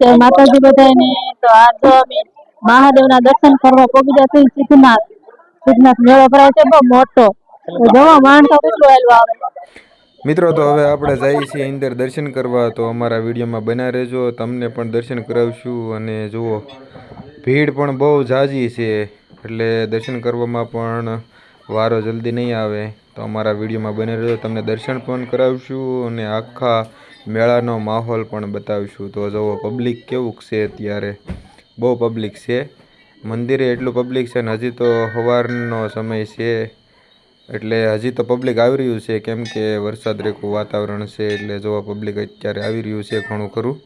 જય માતાજી બધાને તો આ અમે મહાદેવના દર્શન કરવા પહોંચી થઈ સિદ્ધનાથ સિદ્ધનાથ મેળો ભરાય છે. બહુ મોટો. જવા માણસો કેટલું આવેલું આવે. મિત્રો તો હવે આપણે જઈએ છીએ અંદર દર્શન કરવા. તો અમારા વિડીયોમાં બના રહેજો. તમને પણ દર્શન કરાવશું. અને જુઓ ભીડ પણ બહુ ઝાઝી છે. એટલે દર્શન કરવામાં પણ વારો જલ્દી નહીં આવે. તો અમારા વિડીયોમાં બને રહેજો. તમને દર્શન પણ કરાવશું. અને આખા મેળાનો માહોલ પણ બતાવીશું. તો જુઓ પબ્લિક કેવું છે અત્યારે? બહુ પબ્લિક છે. મંદિરે એટલું પબ્લિક છે ને હજી તો સવારનો સમય છે. એટલે હજી તો પબ્લિક આવી રહ્યું છે. કેમ કે વરસાદ રેખું વાતાવરણ છે, એટલે જોવા પબ્લિક અત્યારે આવી રહ્યું છે ઘણું ખરું.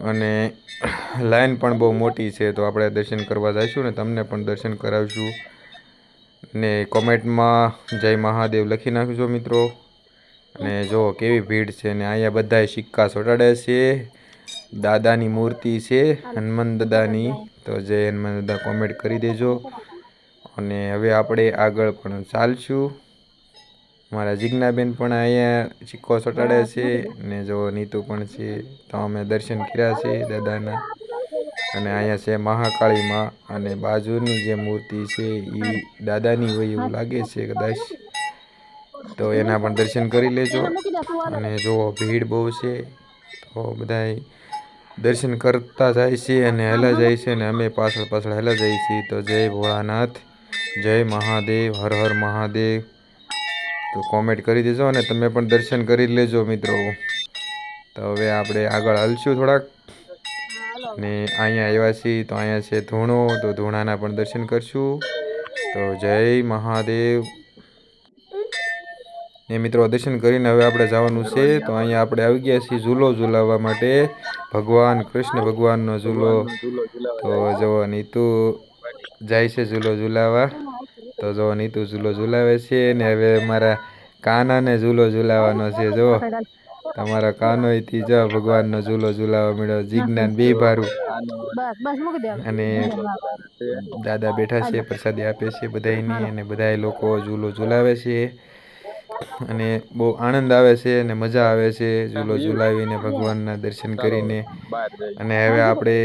અને લાઈન પણ બહુ મોટી છે. તો આપણે દર્શન કરવા જઈશું ને તમને પણ દર્શન કરાવીશું. ને કોમેન્ટમાં જય મહાદેવ લખી નાખજો મિત્રો. અને જો કેવી ભીડ છે ને અહીંયા બધાય સિક્કા ચોટાડે છે. દાદાની મૂર્તિ છે, હનુમાન દાદાની. તો જય હનુમાન દાદા કોમેન્ટ કરી દેજો. અને હવે આપણે આગળ પણ ચાલશું. મારા જિજ્ઞાબેન પણ અહીંયા સિક્કો ચોટાડે છે ને જો નીતુ પણ છે. તો અમે દર્શન કર્યા છે દાદાના. અને અહીંયા છે મહાકાળીમાં અને બાજુની જે મૂર્તિ છે એ દાદાની હોય એવું લાગે છે કદાચ. તો એના પણ દર્શન કરી લેજો. અને જો ભીડ બહુ છે, તો બધાય દર્શન કરતા જાય છે અને હેલા જાય છે અને અમે પાછળ પાછળ હેલા જઈએ છીએ. તો જય ભોળાનાથ, જય મહાદેવ, હર હર મહાદેવ. તો કોમેન્ટ કરી દેજો અને તમે પણ દર્શન કરી લેજો મિત્રો. તો હવે આપણે આગળ હલશું થોડાક. ને અહીંયા આવ્યા છીએ તો અહીંયા છે ધૂણો, તો ધૂણાના પણ દર્શન કરશું. તો જય મહાદેવ. ને મિત્રો, દર્શન કરીને હવે આપણે જવાનું છે. તો અહીંયા આપણે આવી ગયા છીએ ઝૂલો ઝૂલાવવા માટે. ભગવાન, કૃષ્ણ ભગવાનનો ઝૂલો. તો જવો નીતુ જાય છે ઝૂલો ઝૂલાવા તો જવો નીતુ ઝૂલો ઝૂલાવે છે ને હવે મારા કાનાને ઝૂલો ઝૂલાવાનો છે. જો તમારા કાનો થી જો ભગવાનનો ઝૂલો ઝૂલાવા મળ્યો. જીજ્ઞાન, બે ભારું. અને દાદા બેઠા છે, પ્રસાદી આપે છે બધાયની. અને બધાય લોકો ઝૂલો ઝૂલાવે છે. અને બહુ આનંદ આવે છે અને મજા આવે છે ઝૂલો ઝૂલાવીને ભગવાનના દર્શન કરીને. અને હવે આપણે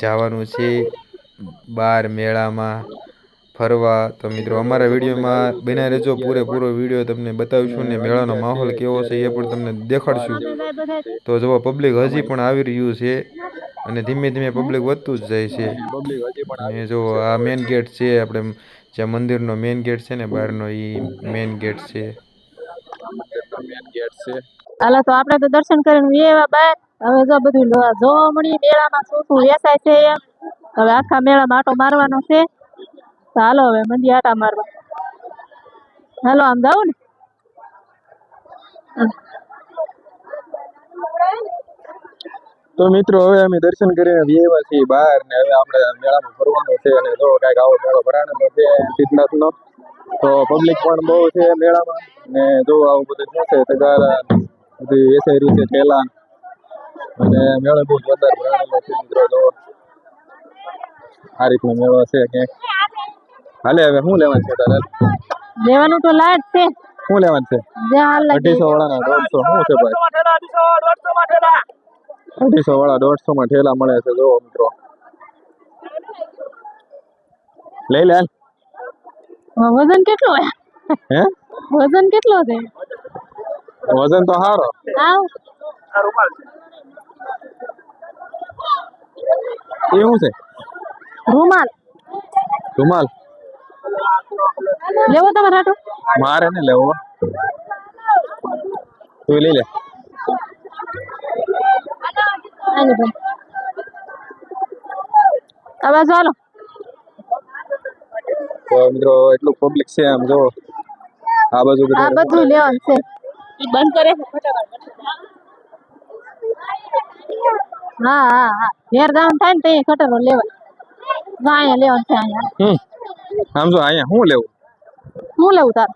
જવાનું છે બાર મેળામાં ફરવા. તો મિત્રો અમારા વિડીયોમાં બિના રહેજો. પૂરેપૂરો વીડિયો તમને બતાવીશું ને મેળાનો માહોલ કેવો છે એ પણ તમને દેખાડશું. તો જો પબ્લિક હજી પણ આવી રહ્યું છે અને ધીમે ધીમે પબ્લિક વધતું જ જાય છે. અને જો આ મેઇન ગેટ છે. આપણે જે મંદિરનો મેન ગેટ છે ને, બહારનો એ મેઇન ગેટ છે. હાલો, તો આપણે તો દર્શન કરીને એવા બહાર હવે જો બધું જોવા મળી, મેળામાં શું શું વેચાય છે એમ. હવે આખા મેળામાં આટો મારવાનો છે. તો હાલો, હવે મંદી આટા મારવા. હાલો, આમ જાવ ને. તો મિત્રો હવે અમે દર્શન કરીને આવ્યા છીએ બહાર ને હવે આપણે મેળામાં ફરવાનું છે અને જો કાંઈક આવો મેળો ભરાણો છે સિદ્ધનાથનો તો પબ્લિક પણ બહુ છે મેળામાં ને જો આવું બધું શું છે તગારા બધી વેચાઈ છે ઠેલા અને મેળો બહુ જોરદાર ભરાણો છે મિત્રો જો આ રીતનો મેળો છે કે હાલે હવે શું લેવાનું છે તારે? લેવાનું તો લાટ છે. શું લેવાનું છે? અઢીસો વાળાના દોઢસો શું છે ભાઈ? અઢીસો વાળા દોઢસો માં ઠેલા મળે છે જો મિત્રો. લઈ લે. વજન કેટલો હે? વજન કેટલો છે વજન તો સારો એવું એ શું છે? રૂમાલ. રૂમાલ? લેવો તમારે મારે ને લેવો. તું લઈ લે. હાલો ભાઈ આ હાલો તો મિત્રો એટલું પબ્લિક છે આમ જો. આ બાજુ આ બધું બધું લેવાનું છે. ઈ બંધ કરે હા હા હા. ઘેર જવાનું થાય ને તો અહીંયા કટરો લેવાય ના અહીંયા લેવાનું છે અહીંયા. હમ. આમ જો અહીંયા શું લેવું? હું લેવું તાર?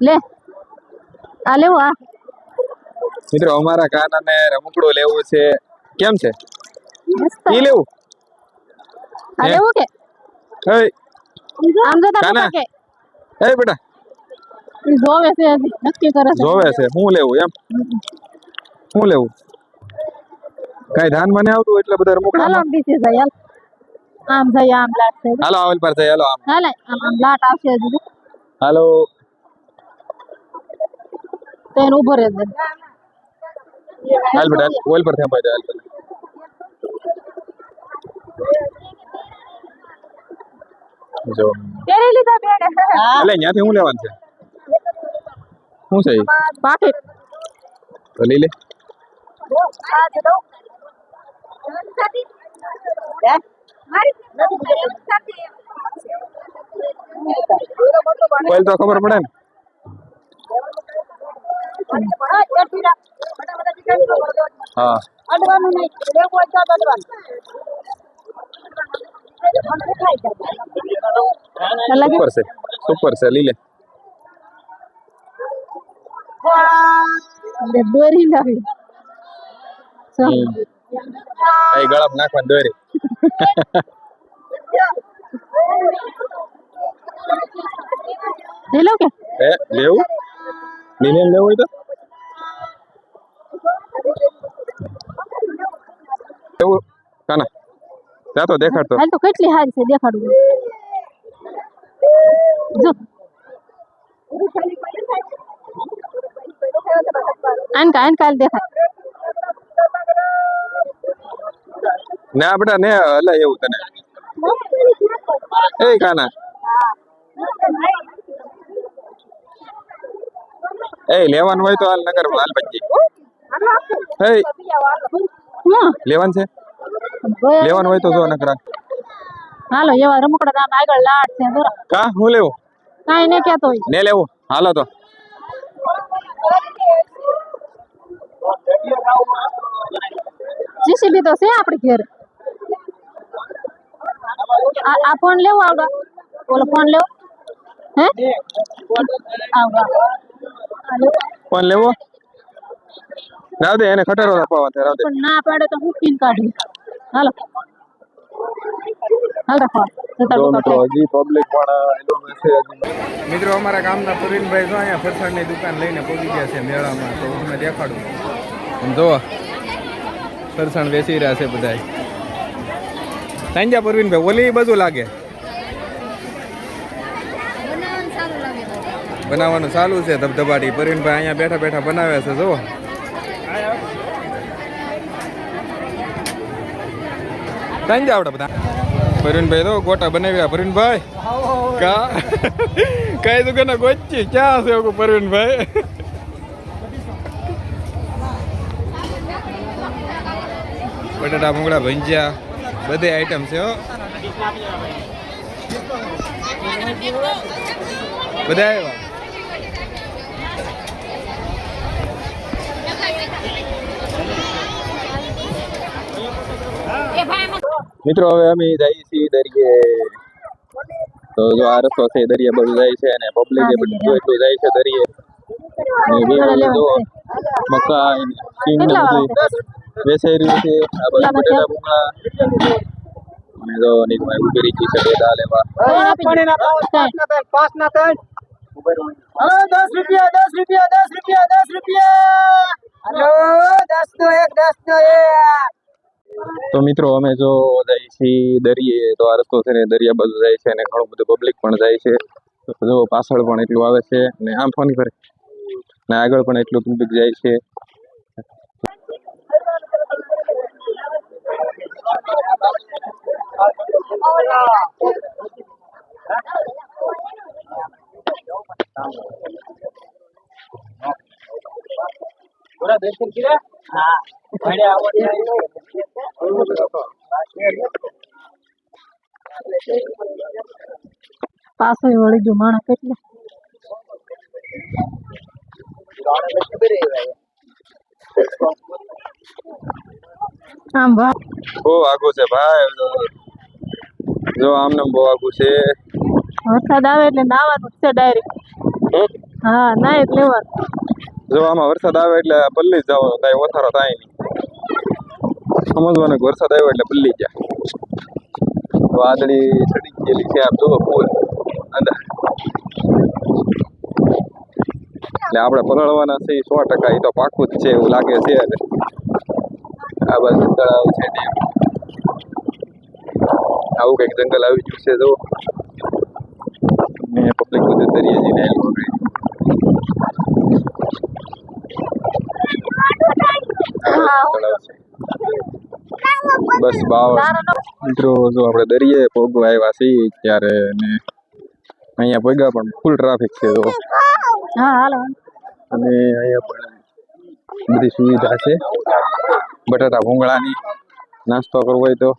લે. આ લેવું આ. મિત્રો અમારા કાનાને રમકડું લેવું છે. કેમ છે? ઈ લેવું? આ લેવું કે? હે? આમ જો કાના. કે હે બેટા? જોવે છે નક્કી કરે છે. જોવે છે. શું લેવું એમ? હું લેવું? કઈ ધાન મને આવતું એટલે બધા રમકડા હાલો બીજે જાય હાલ. આમ જાય આમ લાટ છે હાલો આવેલ પર જાય હાલો આમ. હાલે આમ લાટ આવશે હજી. હાલો. તેન ઊભો રહે હાલ બેટા ઓઇલ પર થયા ભાઈ હાલ. જો. પહેરી લીધા બેગ એટલે અહીંયાથી શું લેવાનું છે? શું છે ઈ? તો લઈ લે. ઓઇલ તો ખબર પડે ને? હા. અડવાનું નહીં લેવું હોય તો અડવાનું સુપર છે. સુપર છે. લઈ લે. દોરી લાવી. એ ગળપ નાખવાની દોરી. લઈ કે? લેવું? લીલે લેવું હોય તો? ત્યાં તો દેખાડતો હાલ તો કેટલી હારી છે દેખાડવું જો. આનકા આનકા કાલ દેખાય ના બેટા ને હલે એવું તને. એ કાના. એ લેવાનું હોય તો હાલ નગર હાલ હું. લેવાનું છે? લેવાનું હોય તો જો નકર. હાલો એવા રમકડા આમ આગળ લાડ છે બરો કા? હું લેવું? કાંઈ નહીં કહેતો હોય. ને લેવું? હાલો તો. જીસીબી તો છે આપણી ઘેર. આ ફોન લેવો આવડો? બોલો ફોન લેવો? હે? આવડો. ફોન લેવો? રાવ દે એને ખટારો પાવા છે રાવ દે ના પાડે તો હું પીન કાઢી. હાલો. જો મિત્રો અમારા ગામના પુરીનભાઈ જો અહીંયા ફરસાણની દુકાન લઈને પહોંચી ગયા છે મેળામાં તો અમે દેખાડું. આમ જુઓ ફરસાણ વેચી રહ્યા છે બધાય. સાંજા પરવીનભાઈ ઓલી બાજુ લાગે. બનાવવાનું ચાલુ છે ધબધબાટી. પરવીનભાઈ અહીંયા બેઠા બેઠા બનાવે છે જુઓ. સાંજા આવડે બધા. પ્રવીણભાઈ તો ગોટા બનાવ્યા. પ્રવીણભાઈ કા? કઈ દુકાન ગોચી, ક્યાં છે એવું પ્રવીણભાઈ બટાટા ભૂંગળા ભંજ્યા, બધી આઈટમ છે હો. બધા આવ્યા? મિત્રો હવે અમે જઈએ છીએ દરિયે. તો જો આ રસ્તો છે દરિયા બધું જાય છે અને પબ્લિક એ બધું એટલું જાય છે દરિયે. અને જો મકાઈ સિંગ ને બધું વેચાઈ રહ્યું છે. આ બધું બટેટા ભૂંગળા. અને જો નીકળવા ઊભી રહી છે ડોડા લેવા. હલો દસ રૂપિયા દસ રૂપિયા દસ રૂપિયા દસ રૂપિયા. હલો. દસ નો એક દસ નો એક. તો મિત્રો, અમે જો જાય છીએ દરિયે, તો આ રસ્તો છે ને દરિયા બાજુ જાય છે અને ઘણું બધું પબ્લિક પણ જાય છે. જો પાછળ પણ એટલું આવે છે અને આમ ફોન કરે. ને આગળ પણ એટલું પબ્લિક જાય છે. દર્શન કર્યા? હા. ભણ્યા વળી ગયું માણસ કેટલું. આમ વાહ બહુ આગું છે ભાઈ. જો આમને બહુ આગું છે. વરસાદ આવે એટલે નાવાનું છે ડાયરેક્ટ હા ના એટલે લેવાનું. જો આમાં વરસાદ આવે એટલે પલ્લી જ જવાનું કાંઈ ઓથારો થાય નહીં. સમજવાનું વરસાદ આવ્યો એટલે બદલી ગયા. વાદળી ચડી ગયેલી છે આમ જુઓ ફૂલ અંદર. એટલે આપણે પલળવાના છે સો ટકા એ તો પાકું જ છે એવું લાગે છે આ બાજુ તળાવ છે ડેમ આવું કંઈક જંગલ આવી ગયું છે જો ને પબ્લિક બધું દરિયે જઈને આવ્યું તળાવ છે. બસ તારો મિત્રો જો આપણે દરિયે પોગવા આવ્યા છીએ ત્યારે ને અહીંયા પોગ્યા પણ ફૂલ ટ્રાફિક છે તો હા હાલો. અને અહીંયા પણ બધી સુવિધા છે. બટાટા ભૂંગળાની નાસ્તો કરવો હોય તો.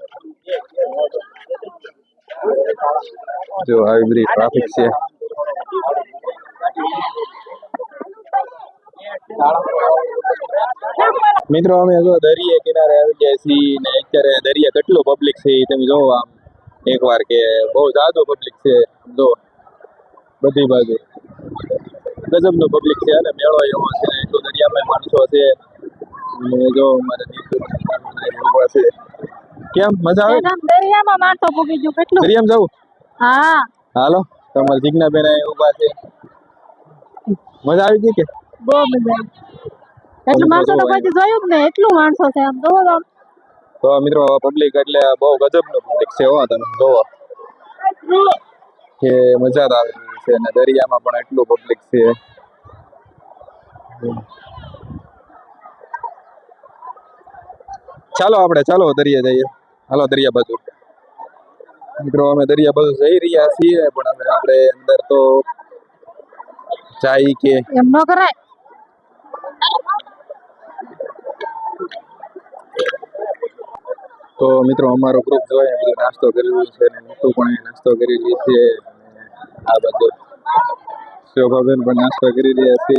જો આવી બધી ટ્રાફિક છે. મિત્રો અમે જો દરિયે કિનારે આવી ગયા છીએ ને અત્યારે દરિયા કેટલું પબ્લિક છે તમે જોવો આમ એકવાર કે બહુ જાદુ પબ્લિક છે જો બધી બાજુ. ગજબનું પબ્લિક છે અને મેળો એવો છે તો દરિયામાં માણસો છે. જો મારે છે. કેમ? મજા આવે? દરિયામાં માણસો ભૂગી ગયું કેટલું? દરિયામાં જવું હા. હાલો તમારા જીજ્ઞા બેન ઊભા છે. મજા આવી ગઈ કે? બહુ મજા આવી. એટલું માણસો તો કોઈ જોયું નહીં. એટલું માણસો છે આમ જોવો તો આમ. તો મિત્રો પબ્લિક એટલે બહુ ગજબનું પબ્લિક છે હો તમે જોવો. કે મજા આવે છે. અને દરિયામાં પણ એટલું પબ્લિક છે. ચાલો આપણે ચાલો દરિયા જઈએ. હાલો દરિયા બાજુ. મિત્રો અમે દરિયા બાજુ જઈ રહ્યા છીએ પણ અમે આપણે અંદર તો જાય કે એમ ન કરાય. તો મિત્રો, અમારો ગ્રુપ જોઈએ બધો નાસ્તો કરી રહ્યું છે અને મોટું પણ નાસ્તો કરી રહી છે. આ બધું શોભાબેન પણ નાસ્તો કરી રહ્યા છે.